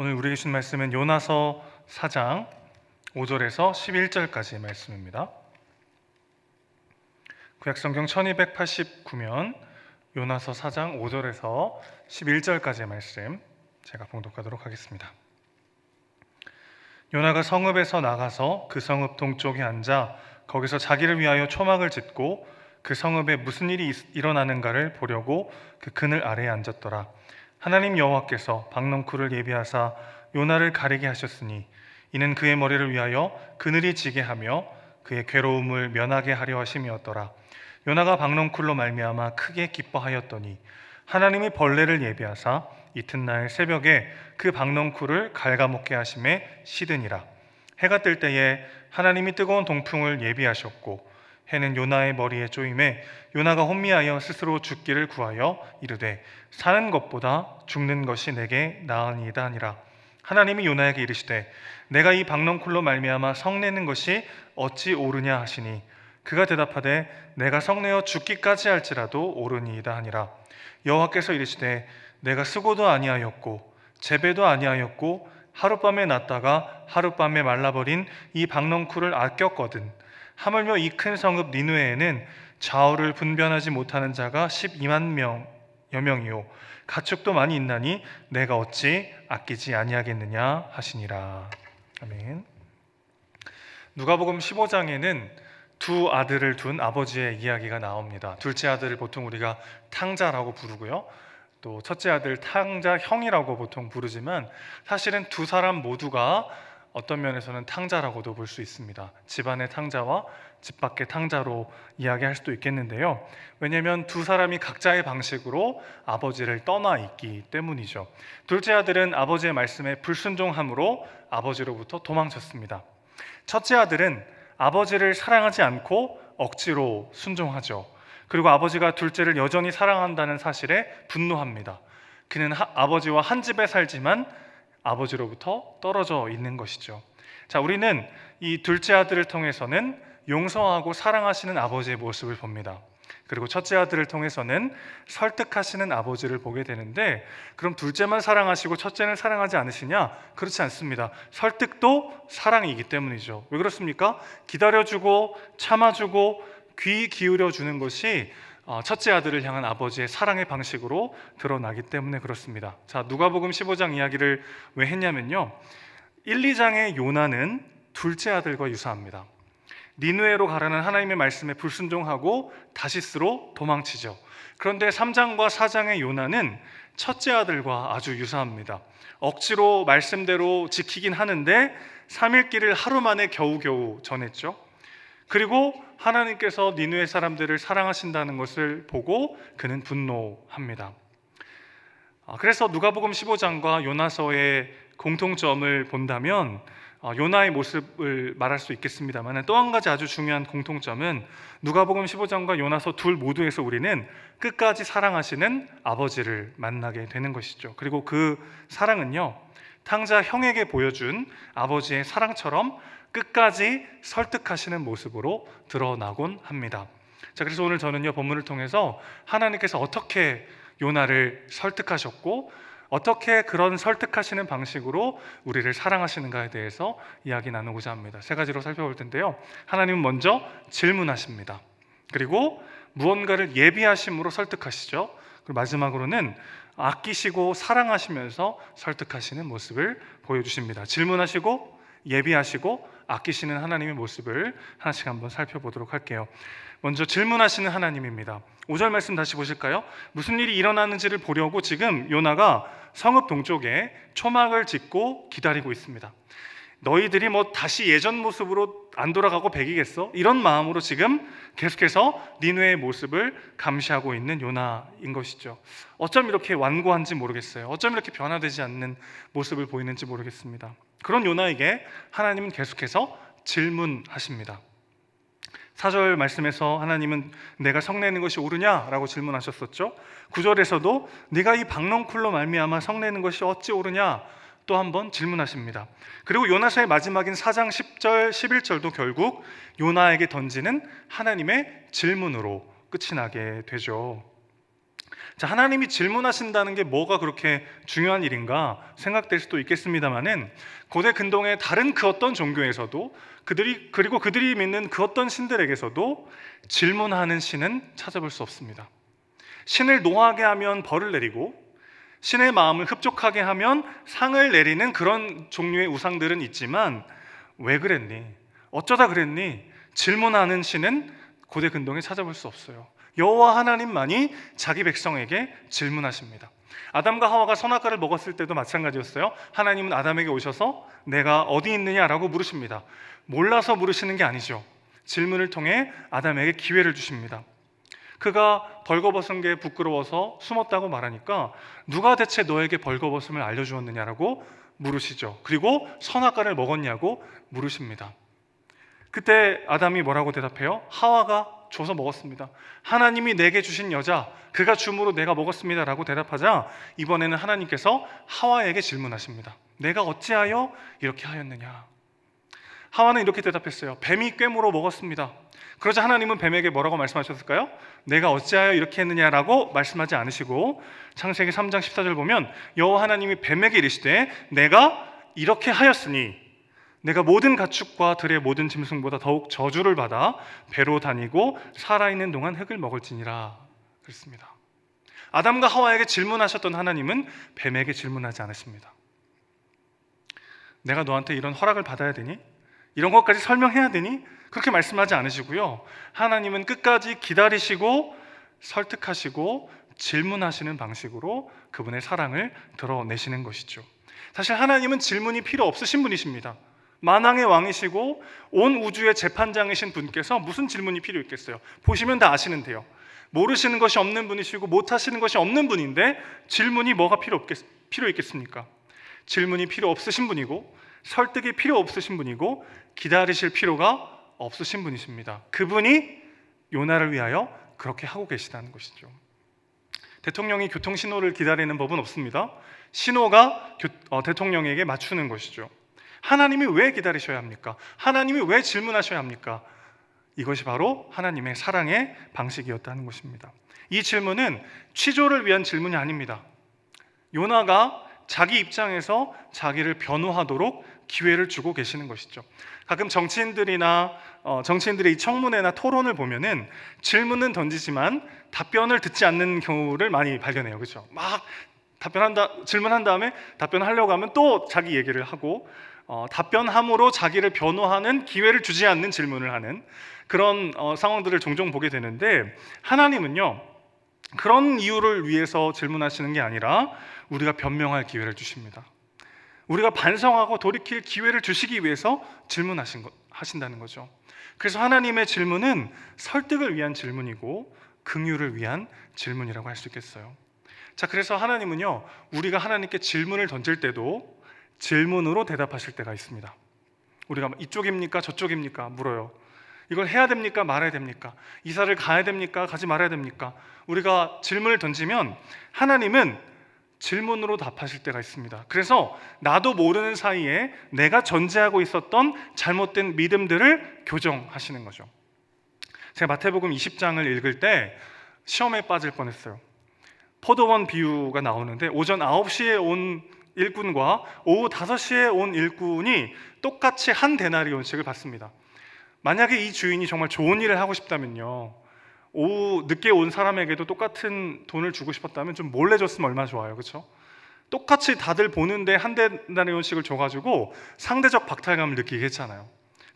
오늘 우리에게 주신 말씀은 요나서 4장 5절에서 11절까지의 말씀입니다. 구약성경 1289면 요나서 4장 5절에서 11절까지의 말씀 제가 봉독하도록 하겠습니다. 요나가 성읍에서 나가서 그 성읍 동쪽에 앉아 거기서 자기를 위하여 초막을 짓고 그 성읍에 무슨 일이 있- 일어나는가를 보려고 그 그늘 아래에 앉았더라. 하나님 여호와께서 박넝쿨을 예비하사 요나를 가리게 하셨으니 이는 그의 머리를 위하여 그늘이 지게 하며 그의 괴로움을 면하게 하려 하심이었더라. 요나가 박넝쿨로 말미암아 크게 기뻐하였더니 하나님이 벌레를 예비하사 이튿날 새벽에 그 박넝쿨을 갉아먹게 하심에 시드니라. 해가 뜰 때에 하나님이 뜨거운 동풍을 예비하셨고 해는 요나의 머리에 쪼임에 요나가 혼미하여 스스로 죽기를 구하여 이르되 사는 것보다 죽는 것이 내게 나으니이다 하니라. 하나님이 요나에게 이르시되 내가 이 박넝쿨로 말미암아 성내는 것이 어찌 옳으냐 하시니 그가 대답하되 내가 성내어 죽기까지 할지라도 옳으니이다 하니라. 여호와께서 이르시되 내가 쓰고도 아니하였고 재배도 아니하였고 하룻밤에 났다가 하룻밤에 말라버린 이 박넝쿨을 아꼈거든 하물며 이 큰 성읍 니누에에는 좌우를 분변하지 못하는 자가 12만 명여 명이요 가축도 많이 있나니 내가 어찌 아끼지 아니하겠느냐 하시니라 아멘. 누가복음 15장에는 두 아들을 둔 아버지의 이야기가 나옵니다. 둘째 아들을 보통 우리가 탕자라고 부르고요. 또 첫째 아들 탕자 형이라고 보통 부르지만 사실은 두 사람 모두가 어떤 면에서는 탕자라고도 볼 수 있습니다. 집안의 탕자와 집 밖의 탕자로 이야기할 수도 있겠는데요. 왜냐하면 두 사람이 각자의 방식으로 아버지를 떠나 있기 때문이죠. 둘째 아들은 아버지의 말씀에 불순종함으로 아버지로부터 도망쳤습니다. 첫째 아들은 아버지를 사랑하지 않고 억지로 순종하죠. 그리고 아버지가 둘째를 여전히 사랑한다는 사실에 분노합니다. 그는 하- 아버지와 한 집에 살지만 아버지로부터 떨어져 있는 것이죠. 자, 우리는 이 둘째 아들을 통해서는 용서하고 사랑하시는 아버지의 모습을 봅니다. 그리고 첫째 아들을 통해서는 설득하시는 아버지를 보게 되는데 그럼 둘째만 사랑하시고 첫째는 사랑하지 않으시냐? 그렇지 않습니다. 설득도 사랑이기 때문이죠. 왜 그렇습니까? 기다려주고 참아주고 귀 기울여 주는 것이 어, 첫째 아들을 향한 아버지의 사랑의 방식으로 드러나기 때문에 그렇습니다. 자, 누가복음 15장 이야기를 왜 했냐면요. 1, 2장의 요나는 둘째 아들과 유사합니다. 니누에로 가라는 하나님의 말씀에 불순종하고 다시스로 도망치죠. 그런데 3장과 4장의 요나는 첫째 아들과 아주 유사합니다. 억지로 말씀대로 지키긴 하는데 3일 길을 하루 만에 겨우겨우 전했죠. 그리고 하나님께서 니누의 사람들을 사랑하신다는 것을 보고 그는 분노합니다. 아, 그래서 누가복음 15장과 요나서의 공통점을 본다면 어, 요나의 모습을 말할 수 있겠습니다만 또 한 가지 아주 중요한 공통점은 누가복음 15장과 요나서 둘 모두에서 우리는 끝까지 사랑하시는 아버지를 만나게 되는 것이죠. 그리고 그 사랑은요 탕자 형에게 보여준 아버지의 사랑처럼 끝까지 설득하시는 모습으로 드러나곤 합니다. 자, 그래서 오늘 저는요 본문을 통해서 하나님께서 어떻게 요나를 설득하셨고 어떻게 그런 설득하시는 방식으로 우리를 사랑하시는가에 대해서 이야기 나누고자 합니다. 세 가지로 살펴볼 텐데요. 하나님은 먼저 질문하십니다. 그리고 무언가를 예비하심으로 설득하시죠. 그리고 마지막으로는 아끼시고 사랑하시면서 설득하시는 모습을 보여주십니다. 질문하시고 예비하시고 아끼시는 하나님의 모습을 하나씩 한번 살펴보도록 할게요. 먼저 질문하시는 하나님입니다. 5절 말씀 다시 보실까요? 무슨 일이 일어나는지를 보려고 지금 요나가 성읍 동쪽에 초막을 짓고 기다리고 있습니다. 너희들이 뭐 다시 예전 모습으로 안 돌아가고 배기겠어? 이런 마음으로 지금 계속해서 니누의 모습을 감시하고 있는 요나인 것이죠. 어쩜 이렇게 완고한지 모르겠어요. 어쩜 이렇게 변화되지 않는 모습을 보이는지 모르겠습니다. 그런 요나에게 하나님은 계속해서 질문하십니다. 4절 말씀에서 하나님은 내가 성내는 것이 옳으냐라고 질문하셨었죠. 9절에서도 네가 이 박넝쿨로 말미암아 성내는 것이 어찌 옳으냐 또 한번 질문하십니다. 그리고 요나서의 마지막인 4장 10절 11절도 결국 요나에게 던지는 하나님의 질문으로 끝이 나게 되죠. 자, 하나님이 질문하신다는 게 뭐가 그렇게 중요한 일인가 생각될 수도 있겠습니다만은 고대 근동의 다른 그 어떤 종교에서도 그들이 그리고 그들이 믿는 그 어떤 신들에게서도 질문하는 신은 찾아볼 수 없습니다. 신을 노하게 하면 벌을 내리고 신의 마음을 흡족하게 하면 상을 내리는 그런 종류의 우상들은 있지만 왜 그랬니? 어쩌다 그랬니? 질문하는 신은 고대 근동에 찾아볼 수 없어요. 여호와 하나님만이 자기 백성에게 질문하십니다. 아담과 하와가 선악과를 먹었을 때도 마찬가지였어요. 하나님은 아담에게 오셔서 내가 어디 있느냐라고 물으십니다. 몰라서 물으시는 게 아니죠. 질문을 통해 아담에게 기회를 주십니다. 그가 벌거벗은 게 부끄러워서 숨었다고 말하니까 누가 대체 너에게 벌거벗음을 알려주었느냐라고 물으시죠. 그리고 선악과를 먹었냐고 물으십니다. 그때 아담이 뭐라고 대답해요? 하와가 줘서 먹었습니다. 하나님이 내게 주신 여자, 그가 줌으로 내가 먹었습니다라고 대답하자 이번에는 하나님께서 하와에게 질문하십니다. 내가 어찌하여 이렇게 하였느냐? 하와는 이렇게 대답했어요. 뱀이 꿰물어 먹었습니다. 그러자 하나님은 뱀에게 뭐라고 말씀하셨을까요? 내가 어찌하여 이렇게 했느냐라고 말씀하지 않으시고 창세기 3장 14절 보면 여호와 하나님이 뱀에게 이르시되 내가 이렇게 하였으니 내가 모든 가축과 들의 모든 짐승보다 더욱 저주를 받아 배로 다니고 살아있는 동안 흙을 먹을지니라 그랬습니다. 아담과 하와에게 질문하셨던 하나님은 뱀에게 질문하지 않으십니다. 내가 너한테 이런 허락을 받아야 되니? 이런 것까지 설명해야 되니? 그렇게 말씀하지 않으시고요. 하나님은 끝까지 기다리시고 설득하시고 질문하시는 방식으로 그분의 사랑을 드러내시는 것이죠. 사실 하나님은 질문이 필요 없으신 분이십니다. 만왕의 왕이시고 온 우주의 재판장이신 분께서 무슨 질문이 필요 있겠어요? 보시면 다 아시는데요. 모르시는 것이 없는 분이시고 못하시는 것이 없는 분인데 질문이 뭐가 필요 없겠, 필요 있겠습니까? 질문이 필요 없으신 분이고 설득이 필요 없으신 분이고 기다리실 필요가 없으신 분이십니다. 그분이 요나를 위하여 그렇게 하고 계시다는 것이죠. 대통령이 교통 신호를 기다리는 법은 없습니다. 신호가 교, 어, 대통령에게 맞추는 것이죠. 하나님이 왜 기다리셔야 합니까? 하나님이 왜 질문하셔야 합니까? 이것이 바로 하나님의 사랑의 방식이었다는 것입니다. 이 질문은 취조를 위한 질문이 아닙니다. 요나가 자기 입장에서 자기를 변호하도록 기회를 주고 계시는 것이죠. 가끔 정치인들이나 어, 정치인들의 이 청문회나 토론을 보면은 질문은 던지지만 답변을 듣지 않는 경우를 많이 발견해요. 그렇죠? 막 답변한다 질문한 다음에 답변하려고 하면 또 자기 얘기를 하고 어, 답변함으로 자기를 변호하는 기회를 주지 않는 질문을 하는 그런 어, 상황들을 종종 보게 되는데 하나님은요 그런 이유를 위해서 질문하시는 게 아니라 우리가 변명할 기회를 주십니다. 우리가 반성하고 돌이킬 기회를 주시기 위해서 질문하신 것, 하신다는 거죠. 그래서 하나님의 질문은 설득을 위한 질문이고 긍휼을 위한 질문이라고 할 수 있겠어요. 자, 그래서 하나님은요, 우리가 하나님께 질문을 던질 때도 질문으로 대답하실 때가 있습니다. 우리가 이쪽입니까? 저쪽입니까? 물어요. 이걸 해야 됩니까? 말아야 됩니까? 이사를 가야 됩니까? 가지 말아야 됩니까? 우리가 질문을 던지면 하나님은 질문으로 답하실 때가 있습니다. 그래서 나도 모르는 사이에 내가 전제하고 있었던 잘못된 믿음들을 교정하시는 거죠. 제가 마태복음 20장을 읽을 때 시험에 빠질 뻔했어요. 포도원 비유가 나오는데 오전 9시에 온 일꾼과 오후 5시에 온 일꾼이 똑같이 한 데나리온씩을 받습니다. 만약에 이 주인이 정말 좋은 일을 하고 싶다면요. 오후 늦게 온 사람에게도 똑같은 돈을 주고 싶었다면 좀 몰래 줬으면 얼마나 좋아요. 그렇죠? 똑같이 다들 보는데 한 데나리온씩을 줘가지고 상대적 박탈감을 느끼게 했잖아요.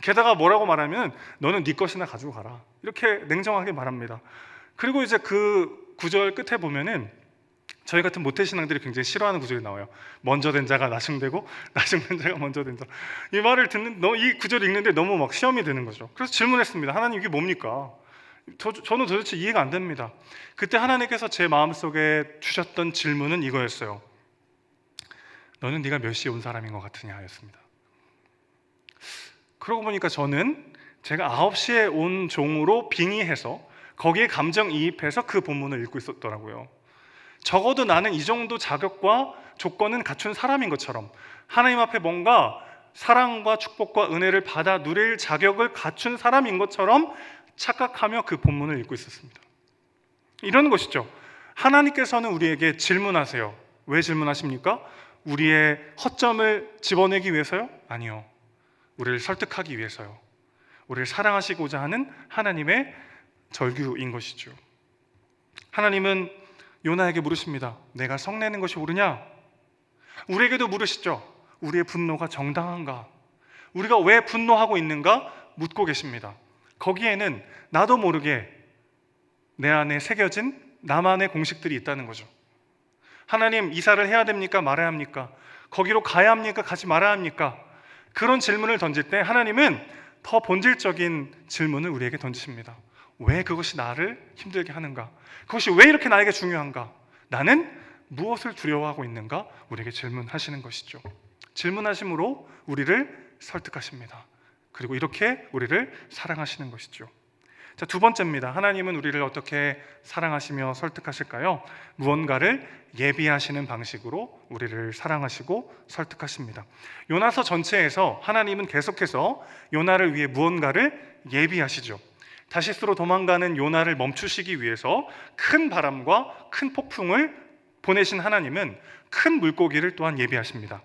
게다가 뭐라고 말하면 너는 네 것이나 가지고 가라. 이렇게 냉정하게 말합니다. 그리고 이제 그 구절 끝에 보면은 저희 같은 모태 신앙들이 굉장히 싫어하는 구절이 나와요. 먼저 된 자가 나중되고 나중된 자가 먼저 된 자. 이 말을 듣는 이 구절 읽는데 너무 막 시험이 되는 거죠. 그래서 질문했습니다. 하나님 이게 뭡니까? 저, 저는 도대체 이해가 안 됩니다. 그때 하나님께서 제 마음속에 주셨던 질문은 이거였어요. 너는 네가 몇 시에 온 사람인 것 같으냐였습니다. 그러고 보니까 저는 제가 9시에 온 종으로 빙의해서 거기에 감정이입해서 그 본문을 읽고 있었더라고요. 적어도 나는 이 정도 자격과 조건은 갖춘 사람인 것처럼 하나님 앞에 뭔가 사랑과 축복과 은혜를 받아 누릴 자격을 갖춘 사람인 것처럼 착각하며 그 본문을 읽고 있었습니다. 이런 것이죠. 하나님께서는 우리에게 질문하세요. 왜 질문하십니까? 우리의 허점을 집어내기 위해서요? 아니요. 우리를 설득하기 위해서요. 우리를 사랑하시고자 하는 하나님의 절규인 것이죠. 하나님은 요나에게 물으십니다. 내가 성내는 것이 옳으냐? 우리에게도 물으시죠. 우리의 분노가 정당한가? 우리가 왜 분노하고 있는가? 묻고 계십니다. 거기에는 나도 모르게 내 안에 새겨진 나만의 공식들이 있다는 거죠. 하나님, 이사를 해야 됩니까? 말아야 합니까? 거기로 가야 합니까? 가지 말아야 합니까? 그런 질문을 던질 때 하나님은 더 본질적인 질문을 우리에게 던지십니다. 왜 그것이 나를 힘들게 하는가? 그것이 왜 이렇게 나에게 중요한가? 나는 무엇을 두려워하고 있는가? 우리에게 질문하시는 것이죠. 질문하심으로 우리를 설득하십니다. 그리고 이렇게 우리를 사랑하시는 것이죠. 자, 두 번째입니다. 하나님은 우리를 어떻게 사랑하시며 설득하실까요? 무언가를 예비하시는 방식으로 우리를 사랑하시고 설득하십니다. 요나서 전체에서 하나님은 계속해서 요나를 위해 무언가를 예비하시죠. 다시스로 도망가는 요나를 멈추시기 위해서 큰 바람과 큰 폭풍을 보내신 하나님은 큰 물고기를 또한 예비하십니다.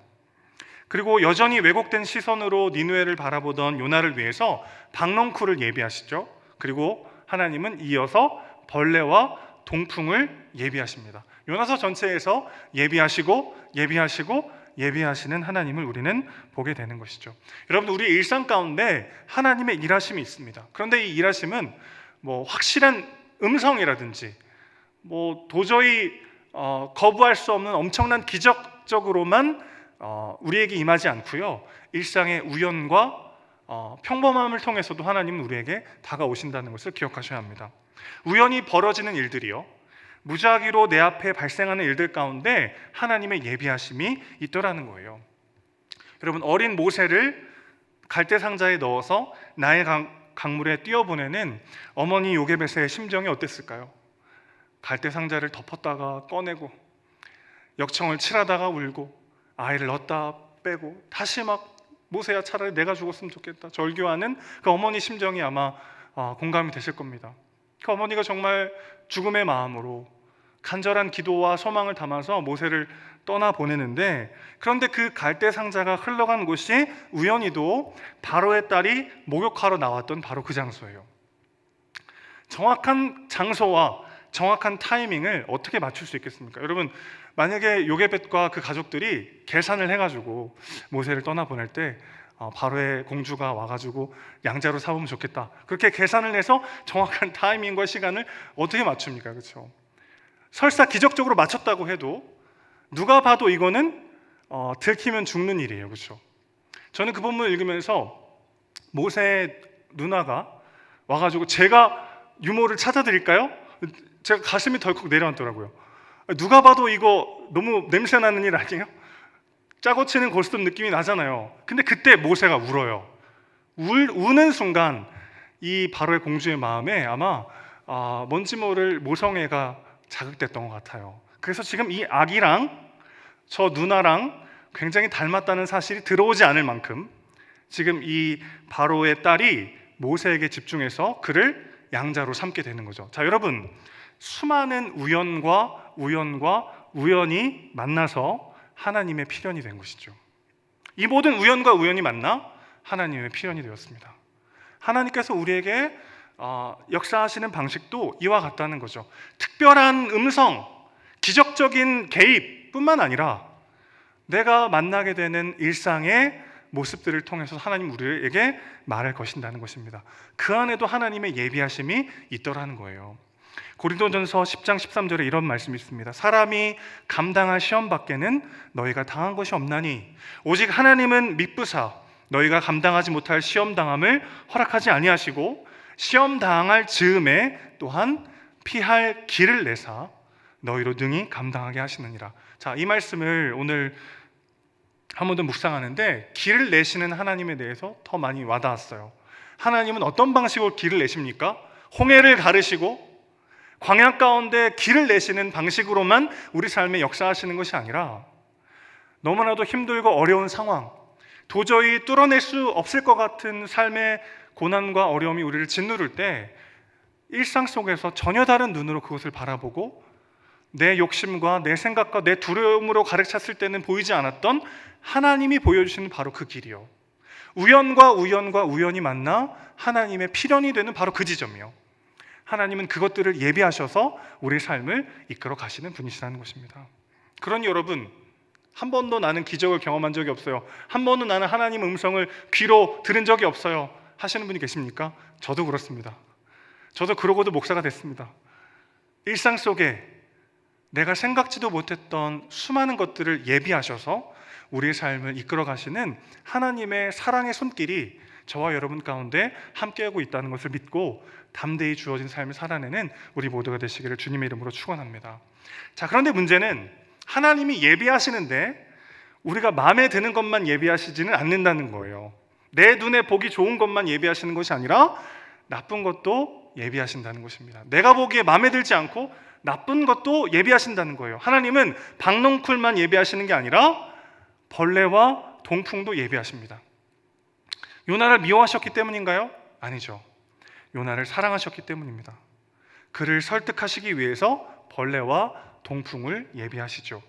그리고 여전히 왜곡된 시선으로 니누에를 바라보던 요나를 위해서 박넝쿨을 예비하시죠. 그리고 하나님은 이어서 벌레와 동풍을 예비하십니다. 요나서 전체에서 예비하시고 예비하시고 예비하시는 하나님을 우리는 보게 되는 것이죠. 여러분 우리 일상 가운데 하나님의 일하심이 있습니다. 그런데 이 일하심은 뭐 확실한 음성이라든지 뭐 도저히 어, 거부할 수 없는 엄청난 기적적으로만 어, 우리에게 임하지 않고요. 일상의 우연과 어, 평범함을 통해서도 하나님은 우리에게 다가오신다는 것을 기억하셔야 합니다. 우연히 벌어지는 일들이요. 무작위로 내 앞에 발생하는 일들 가운데 하나님의 예비하심이 있더라는 거예요. 여러분 어린 모세를 갈대 상자에 넣어서 나의 강, 강물에 띄어보내는 어머니 요게벳의 심정이 어땠을까요? 갈대 상자를 덮었다가 꺼내고 역청을 칠하다가 울고 아이를 넣었다 빼고 다시 막 모세야 차라리 내가 죽었으면 좋겠다 절규하는 그 어머니 심정이 아마 어, 공감이 되실 겁니다. 그 어머니가 정말 죽음의 마음으로 간절한 기도와 소망을 담아서 모세를 떠나 보내는데 그런데 그 갈대 상자가 흘러간 곳이 우연히도 바로의 딸이 목욕하러 나왔던 바로 그 장소예요. 정확한 장소와 정확한 타이밍을 어떻게 맞출 수 있겠습니까? 여러분 만약에 요게벳과 그 가족들이 계산을 해가지고 모세를 떠나 보낼 때 어, 바로의 공주가 와가지고 양자로 사보면 좋겠다. 그렇게 계산을 해서 정확한 타이밍과 시간을 어떻게 맞춥니까? 그렇죠? 설사 기적적으로 맞췄다고 해도 누가 봐도 이거는 어, 들키면 죽는 일이에요. 그렇죠? 저는 그 본문을 읽으면서 모세 누나가 와가지고 제가 유모를 찾아드릴까요? 제가 가슴이 덜컥 내려앉더라고요. 누가 봐도 이거 너무 냄새 나는 일 아니에요? 짜고 치는 고스톱 느낌이 나잖아요. 근데 그때 모세가 울어요. 울, 우는 순간 이 바로의 공주의 마음에 아마 아, 뭔지 모를 모성애가 자극됐던 것 같아요. 그래서 지금 이 아기랑 저 누나랑 굉장히 닮았다는 사실이 들어오지 않을 만큼 지금 이 바로의 딸이 모세에게 집중해서 그를 양자로 삼게 되는 거죠. 자, 여러분 수많은 우연과 우연과 우연이 만나서 하나님의 필연이 된 것이죠. 이 모든 우연과 우연이 만나 하나님의 필연이 되었습니다. 하나님께서 우리에게 어, 역사하시는 방식도 이와 같다는 거죠. 특별한 음성, 기적적인 개입뿐만 아니라 내가 만나게 되는 일상의 모습들을 통해서 하나님 우리에게 말을 거신다는 것입니다. 그 안에도 하나님의 예비하심이 있더라는 거예요. 고린도전서 10장 13절에 이런 말씀이 있습니다. 사람이 감당할 시험 밖에는 너희가 당한 것이 없나니 오직 하나님은 미쁘사 너희가 감당하지 못할 시험 당함을 허락하지 아니하시고 시험 당할 즈음에 또한 피할 길을 내사 너희로 능히 감당하게 하시느니라. 자, 이 말씀을 오늘 한 번 더 묵상하는데 길을 내시는 하나님에 대해서 더 많이 와닿았어요. 하나님은 어떤 방식으로 길을 내십니까? 홍해를 가르시고 광야 가운데 길을 내시는 방식으로만 우리 삶에 역사하시는 것이 아니라 너무나도 힘들고 어려운 상황, 도저히 뚫어낼 수 없을 것 같은 삶의 고난과 어려움이 우리를 짓누를 때 일상 속에서 전혀 다른 눈으로 그것을 바라보고 내 욕심과 내 생각과 내 두려움으로 가득 찼을 때는 보이지 않았던 하나님이 보여주시는 바로 그 길이요. 우연과 우연과 우연이 만나 하나님의 필연이 되는 바로 그 지점이요. 하나님은 그것들을 예비하셔서 우리의 삶을 이끌어 가시는 분이시라는 것입니다. 그러니 여러분, 한 번도 나는 기적을 경험한 적이 없어요. 한 번도 나는 하나님 음성을 귀로 들은 적이 없어요. 하시는 분이 계십니까? 저도 그렇습니다. 저도 그러고도 목사가 됐습니다. 일상 속에 내가 생각지도 못했던 수많은 것들을 예비하셔서 우리의 삶을 이끌어 가시는 하나님의 사랑의 손길이 저와 여러분 가운데 함께하고 있다는 것을 믿고 담대히 주어진 삶을 살아내는 우리 모두가 되시기를 주님의 이름으로 축원합니다. 자, 그런데 문제는 하나님이 예비하시는데 우리가 마음에 드는 것만 예비하시지는 않는다는 거예요. 내 눈에 보기 좋은 것만 예비하시는 것이 아니라 나쁜 것도 예비하신다는 것입니다. 내가 보기에 마음에 들지 않고 나쁜 것도 예비하신다는 거예요. 하나님은 박농쿨만 예비하시는 게 아니라 벌레와 동풍도 예비하십니다. 요나를 미워하셨기 때문인가요? 아니죠. 요나를 사랑하셨기 때문입니다. 그를 설득하시기 위해서 벌레와 동풍을 예비하시죠.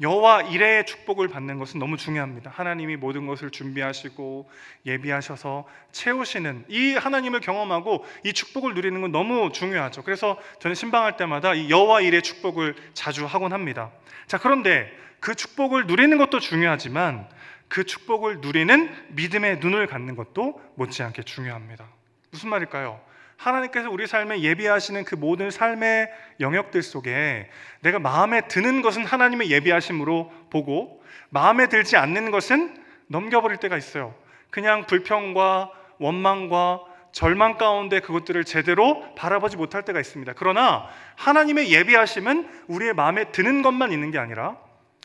여호와 일의 축복을 받는 것은 너무 중요합니다. 하나님이 모든 것을 준비하시고 예비하셔서 채우시는 이 하나님을 경험하고 이 축복을 누리는 건 너무 중요하죠. 그래서 저는 신방할 때마다 이 여호와 일의 축복을 자주 하곤 합니다. 자, 그런데 그 축복을 누리는 것도 중요하지만 그 축복을 누리는 믿음의 눈을 갖는 것도 못지않게 중요합니다. 무슨 말일까요? 하나님께서 우리 삶에 예비하시는 그 모든 삶의 영역들 속에 내가 마음에 드는 것은 하나님의 예비하심으로 보고 마음에 들지 않는 것은 넘겨버릴 때가 있어요. 그냥 불평과 원망과 절망 가운데 그것들을 제대로 바라보지 못할 때가 있습니다. 그러나 하나님의 예비하심은 우리의 마음에 드는 것만 있는 게 아니라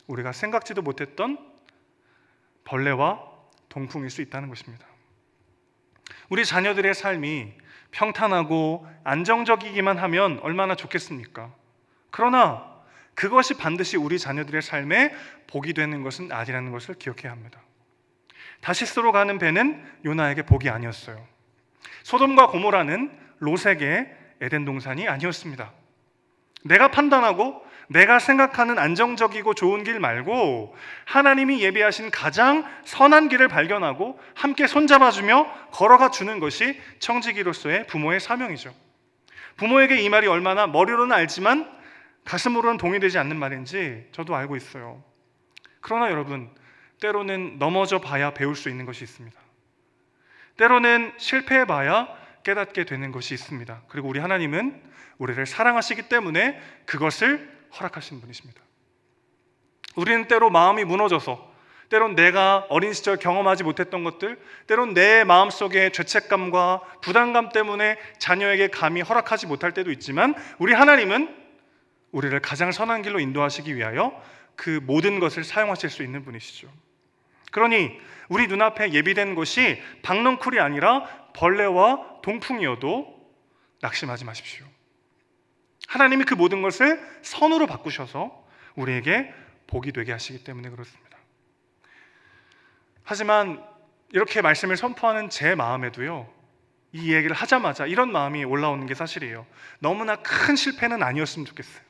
우리가 생각지도 못했던 벌레와 동풍일 수 있다는 것입니다. 우리 자녀들의 삶이 평탄하고 안정적이기만 하면 얼마나 좋겠습니까? 그러나 그것이 반드시 우리 자녀들의 삶에 복이 되는 것은 아니라는 것을 기억해야 합니다. 다시스로 가는 배는 요나에게 복이 아니었어요. 소돔과 고모라는 롯에게 에덴 동산이 아니었습니다. 내가 판단하고 내가 생각하는 안정적이고 좋은 길 말고 하나님이 예비하신 가장 선한 길을 발견하고 함께 손잡아주며 걸어가 주는 것이 청지기로서의 부모의 사명이죠. 부모에게 이 말이 얼마나 머리로는 알지만 가슴으로는 동의되지 않는 말인지 저도 알고 있어요. 그러나 여러분, 때로는 넘어져 봐야 배울 수 있는 것이 있습니다. 때로는 실패해 봐야 깨닫게 되는 것이 있습니다. 그리고 우리 하나님은 우리를 사랑하시기 때문에 그것을 허락하신 분이십니다. 우리는 때로 마음이 무너져서 때론 내가 어린 시절 경험하지 못했던 것들, 때론 내 마음속에 죄책감과 부담감 때문에 자녀에게 감히 허락하지 못할 때도 있지만 우리 하나님은 우리를 가장 선한 길로 인도하시기 위하여 그 모든 것을 사용하실 수 있는 분이시죠. 그러니 우리 눈앞에 예비된 것이 박넝쿨이 아니라 벌레와 동풍이어도 낙심하지 마십시오. 하나님이 그 모든 것을 선으로 바꾸셔서 우리에게 복이 되게 하시기 때문에 그렇습니다. 하지만 이렇게 말씀을 선포하는 제 마음에도요, 이 얘기를 하자마자 이런 마음이 올라오는 게 사실이에요. 너무나 큰 실패는 아니었으면 좋겠어요.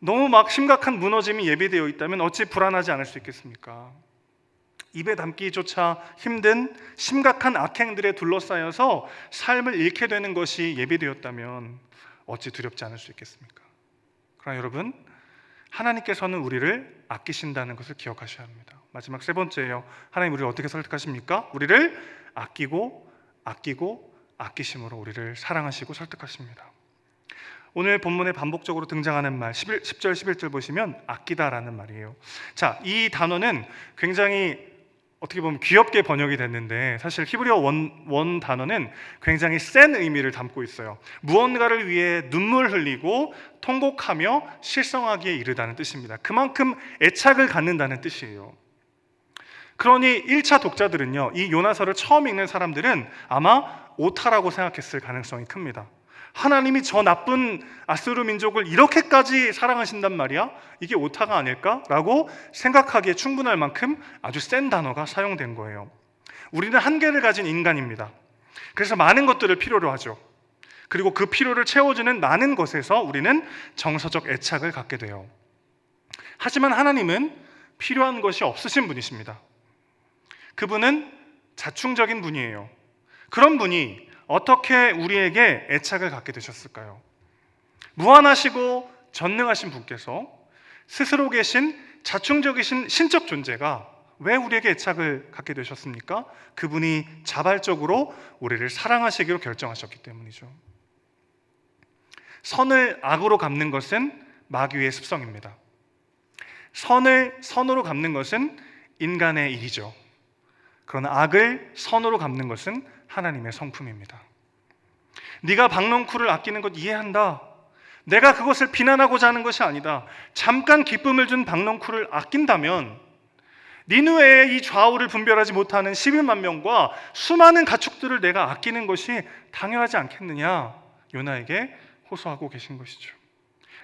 너무 막 심각한 무너짐이 예비되어 있다면 어찌 불안하지 않을 수 있겠습니까? 입에 담기조차 힘든 심각한 악행들에 둘러싸여서 삶을 잃게 되는 것이 예비되었다면 어찌 두렵지 않을 수 있겠습니까? 그러나 여러분, 하나님께서는 우리를 아끼신다는 것을 기억하셔야 합니다. 마지막 세 번째예요. 하나님 우리를 어떻게 설득하십니까? 우리를 아끼고 아끼고 아끼심으로 우리를 사랑하시고 설득하십니다. 오늘 본문에 반복적으로 등장하는 말 11, 10절 11절 보시면 아끼다라는 말이에요. 자, 이 단어는 굉장히 어떻게 보면 귀엽게 번역이 됐는데 사실 히브리어 원, 원 단어는 굉장히 센 의미를 담고 있어요. 무언가를 위해 눈물 흘리고 통곡하며 실성하기에 이르다는 뜻입니다. 그만큼 애착을 갖는다는 뜻이에요. 그러니 1차 독자들은요, 이 요나서를 처음 읽는 사람들은 아마 오타라고 생각했을 가능성이 큽니다. 하나님이 저 나쁜 아수르 민족을 이렇게까지 사랑하신단 말이야? 이게 오타가 아닐까라고 생각하기에 충분할 만큼 아주 센 단어가 사용된 거예요. 우리는 한계를 가진 인간입니다. 그래서 많은 것들을 필요로 하죠. 그리고 그 필요를 채워주는 많은 것에서 우리는 정서적 애착을 갖게 돼요. 하지만 하나님은 필요한 것이 없으신 분이십니다. 그분은 자충적인 분이에요. 그런 분이 어떻게 우리에게 애착을 갖게 되셨을까요? 무한하시고 전능하신 분께서 스스로 계신 자충적이신 신적 존재가 왜 우리에게 애착을 갖게 되셨습니까? 그분이 자발적으로 우리를 사랑하시기로 결정하셨기 때문이죠. 선을 악으로 갚는 것은 마귀의 습성입니다. 선을 선으로 갚는 것은 인간의 일이죠. 그러나 악을 선으로 갚는 것은 하나님의 성품입니다. 네가 박넝쿨을 아끼는 것 이해한다. 내가 그것을 비난하고자 하는 것이 아니다. 잠깐 기쁨을 준 박넝쿨을 아낀다면 니누의 이 좌우를 분별하지 못하는 11만 명과 수많은 가축들을 내가 아끼는 것이 당연하지 않겠느냐? 요나에게 호소하고 계신 것이죠.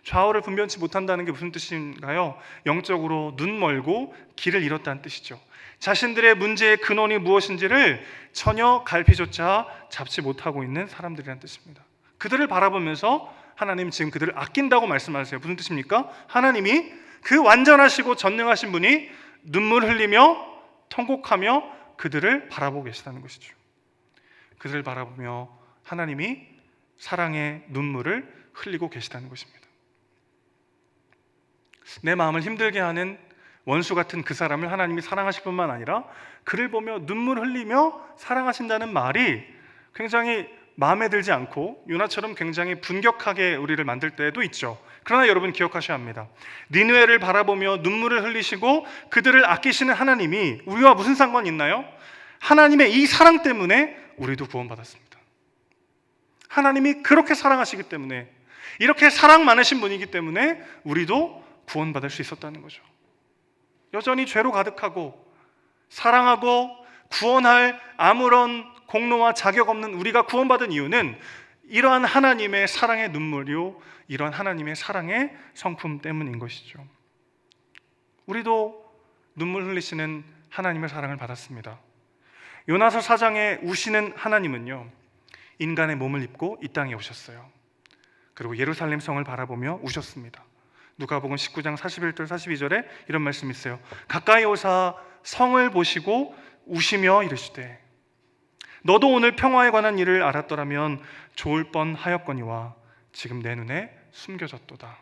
좌우를 분별치 못한다는 게 무슨 뜻인가요? 영적으로 눈 멀고 길을 잃었다는 뜻이죠. 자신들의 문제의 근원이 무엇인지를 전혀 갈피조차 잡지 못하고 있는 사람들이라는 뜻입니다. 그들을 바라보면서 하나님 지금 그들을 아낀다고 말씀하세요. 무슨 뜻입니까? 하나님이 그 완전하시고 전능하신 분이 눈물 흘리며 통곡하며 그들을 바라보고 계시다는 것이죠. 그들을 바라보며 하나님이 사랑의 눈물을 흘리고 계시다는 것입니다. 내 마음을 힘들게 하는 원수 같은 그 사람을 하나님이 사랑하실 뿐만 아니라 그를 보며 눈물 흘리며 사랑하신다는 말이 굉장히 마음에 들지 않고 요나처럼 굉장히 분격하게 우리를 만들 때도 있죠. 그러나 여러분 기억하셔야 합니다. 니누에를 바라보며 눈물을 흘리시고 그들을 아끼시는 하나님이 우리와 무슨 상관이 있나요? 하나님의 이 사랑 때문에 우리도 구원받았습니다. 하나님이 그렇게 사랑하시기 때문에 이렇게 사랑 많으신 분이기 때문에 우리도 구원받을 수 있었다는 거죠. 여전히 죄로 가득하고 사랑하고 구원할 아무런 공로와 자격 없는 우리가 구원받은 이유는 이러한 하나님의 사랑의 눈물이요, 이러한 하나님의 사랑의 성품 때문인 것이죠. 우리도 눈물 흘리시는 하나님의 사랑을 받았습니다. 요나서 사장에 우시는 하나님은요, 인간의 몸을 입고 이 땅에 오셨어요. 그리고 예루살렘 성을 바라보며 우셨습니다. 누가복음 19장 41절 42절에 이런 말씀이 있어요. 가까이 오사 성을 보시고 우시며 이르시되 너도 오늘 평화에 관한 일을 알았더라면 좋을 뻔하였거니와 지금 내 눈에 숨겨졌도다.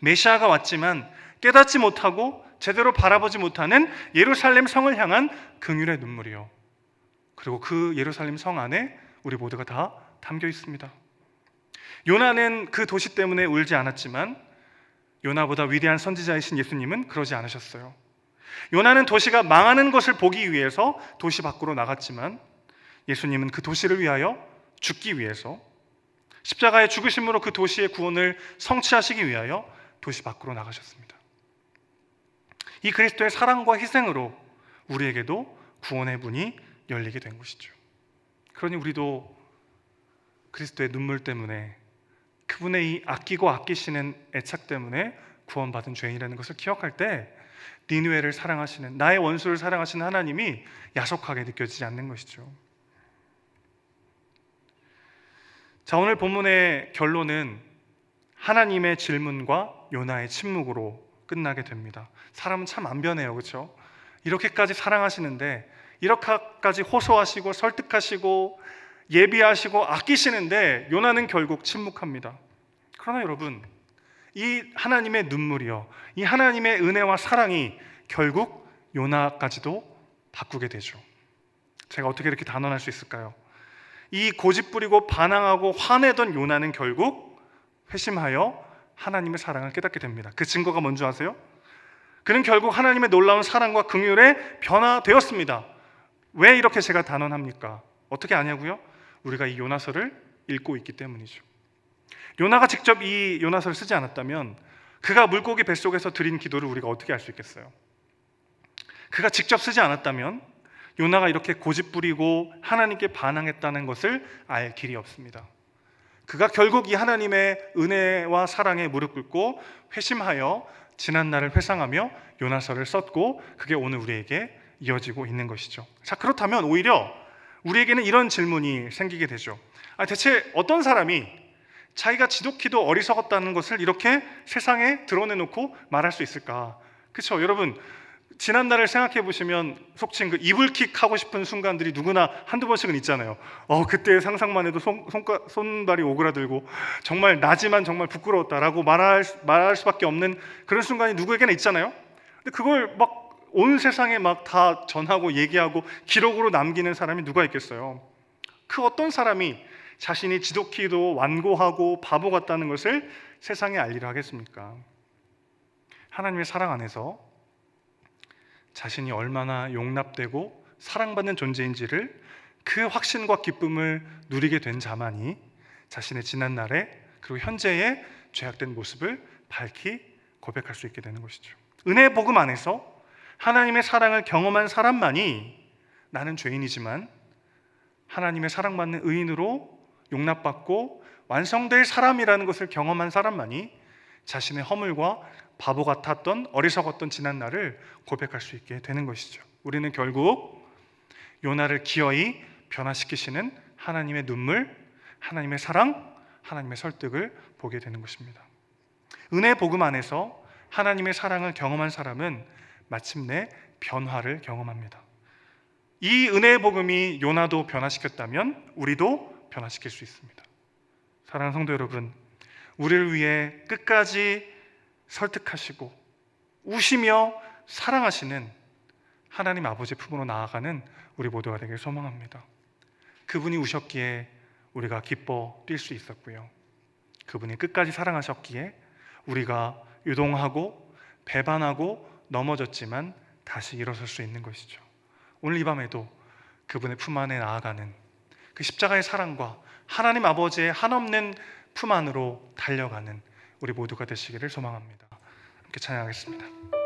메시아가 왔지만 깨닫지 못하고 제대로 바라보지 못하는 예루살렘 성을 향한 긍휼의 눈물이요. 그리고 그 예루살렘 성 안에 우리 모두가 다 담겨 있습니다. 요나는 그 도시 때문에 울지 않았지만 요나보다 위대한 선지자이신 예수님은 그러지 않으셨어요. 요나는 도시가 망하는 것을 보기 위해서 도시 밖으로 나갔지만 예수님은 그 도시를 위하여 죽기 위해서 십자가의 죽으심으로 그 도시의 구원을 성취하시기 위하여 도시 밖으로 나가셨습니다. 이 그리스도의 사랑과 희생으로 우리에게도 구원의 문이 열리게 된 것이죠. 그러니 우리도 그리스도의 눈물 때문에 그분의 이 아끼고 아끼시는 애착 때문에 구원받은 죄인이라는 것을 기억할 때 니누에를 사랑하시는 나의 원수를 사랑하시는 하나님이 야속하게 느껴지지 않는 것이죠. 자, 오늘 본문의 결론은 하나님의 질문과 요나의 침묵으로 끝나게 됩니다. 사람은 참 안 변해요. 그렇죠? 이렇게까지 사랑하시는데 이렇게까지 호소하시고 설득하시고 예비하시고 아끼시는데 요나는 결국 침묵합니다. 그러나 여러분, 이 하나님의 눈물이요. 이 하나님의 은혜와 사랑이 결국 요나까지도 바꾸게 되죠. 제가 어떻게 이렇게 단언할 수 있을까요? 이 고집 부리고 반항하고 화내던 요나는 결국 회심하여 하나님의 사랑을 깨닫게 됩니다. 그 증거가 뭔지 아세요? 그는 결국 하나님의 놀라운 사랑과 긍휼에 변화되었습니다. 왜 이렇게 제가 단언합니까? 어떻게 아냐고요? 우리가 이 요나서를 읽고 있기 때문이죠. 요나가 직접 이 요나서를 쓰지 않았다면 그가 물고기 뱃속에서 드린 기도를 우리가 어떻게 알 수 있겠어요? 그가 직접 쓰지 않았다면 요나가 이렇게 고집 부리고 하나님께 반항했다는 것을 알 길이 없습니다. 그가 결국 이 하나님의 은혜와 사랑에 무릎 꿇고 회심하여 지난 날을 회상하며 요나서를 썼고 그게 오늘 우리에게 이어지고 있는 것이죠. 자, 그렇다면 오히려 우리에게는 이런 질문이 생기게 되죠. 아, 대체 어떤 사람이 자기가 지독히도 어리석었다는 것을 이렇게 세상에 드러내놓고 말할 수 있을까? 그렇죠, 여러분. 지난 날을 생각해 보시면 속칭 그 이불킥 하고 싶은 순간들이 누구나 한두 번씩은 있잖아요. 어 그때 상상만 해도 손, 손가, 손발이 오그라들고 정말 나지만 정말 부끄러웠다라고 말할 수- 말할 수밖에 없는 그런 순간이 누구에게나 있잖아요. 근데 그걸 막 온 세상에 막 다 전하고 얘기하고 기록으로 남기는 사람이 누가 있겠어요? 그 어떤 사람이 자신이 지독히도 완고하고 바보 같다는 것을 세상에 알리려 하겠습니까? 하나님의 사랑 안에서 자신이 얼마나 용납되고 사랑받는 존재인지를 그 확신과 기쁨을 누리게 된 자만이 자신의 지난 날에 그리고 현재의 죄악된 모습을 밝히 고백할 수 있게 되는 것이죠. 은혜의 복음 안에서 하나님의 사랑을 경험한 사람만이 나는 죄인이지만 하나님의 사랑받는 의인으로 용납받고 완성될 사람이라는 것을 경험한 사람만이 자신의 허물과 바보 같았던 어리석었던 지난 날을 고백할 수 있게 되는 것이죠. 우리는 결국 요나를 기어이 변화시키시는 하나님의 눈물, 하나님의 사랑, 하나님의 설득을 보게 되는 것입니다. 은혜 복음 안에서 하나님의 사랑을 경험한 사람은 마침내 변화를 경험합니다. 이 은혜의 복음이 요나도 변화시켰다면 우리도 변화시킬 수 있습니다. 사랑하는 성도 여러분, 우리를 위해 끝까지 설득하시고 우시며 사랑하시는 하나님 아버지 품으로 나아가는 우리 모두가 되길 소망합니다. 그분이 우셨기에 우리가 기뻐 뛸 수 있었고요. 그분이 끝까지 사랑하셨기에 우리가 유동하고 배반하고 넘어졌지만 다시 일어설 수 있는 것이죠. 오늘 이 밤에도 그분의 품 안에 나아가는 그 십자가의 사랑과 하나님 아버지의 한없는 품 안으로 달려가는 우리 모두가 되시기를 소망합니다. 함께 찬양하겠습니다.